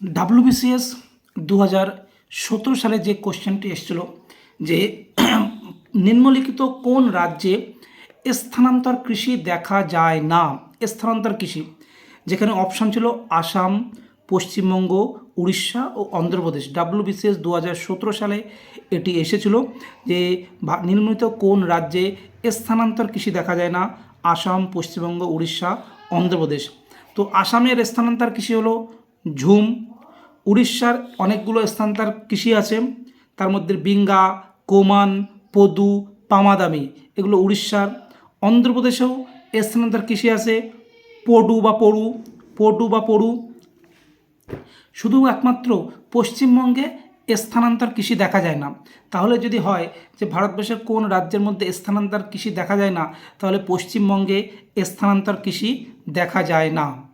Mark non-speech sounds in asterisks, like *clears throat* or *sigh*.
WBCS দু হাজার সতেরো সালে যে কোশ্চেনটি এসেছিল যে *clears throat* নিম্নলিখিত কোন রাজ্যে স্থানান্তর কৃষি দেখা যায় না? স্থানান্তর কৃষি, যেখানে অপশান ছিল আসাম, পশ্চিমবঙ্গ, উড়িষ্যা ও অন্ধ্রপ্রদেশ। ডাব্লিউবিসিএস দু হাজার সতেরো সালে এটি এসেছিল যে নিম্নলিখিত কোন রাজ্যে স্থানান্তর কৃষি দেখা যায় না? আসাম, পশ্চিমবঙ্গ, উড়িষ্যা, অন্ধ্রপ্রদেশ। তো আসামের স্থানান্তর কৃষি হলো ঝুম উড়িষ্যার অনেকগুলো স্থানান্তর কৃষি আছে। তার মধ্যে বিঙ্গা, কোমান, পদু, পামাদামি এগুলো উড়িষ্যার। অন্ধ্রপ্রদেশেও স্থানান্তর কৃষি আছে। পডু বা পড়ু পডু বা পড়ু শুধু একমাত্র পশ্চিমবঙ্গে স্থানান্তর কৃষি দেখা যায় না। তাহলে যদি হয় যে ভারতবর্ষের কোন রাজ্যের মধ্যে স্থানান্তর কৃষি দেখা যায় না, তাহলে পশ্চিমবঙ্গে স্থানান্তর কৃষি দেখা যায় না।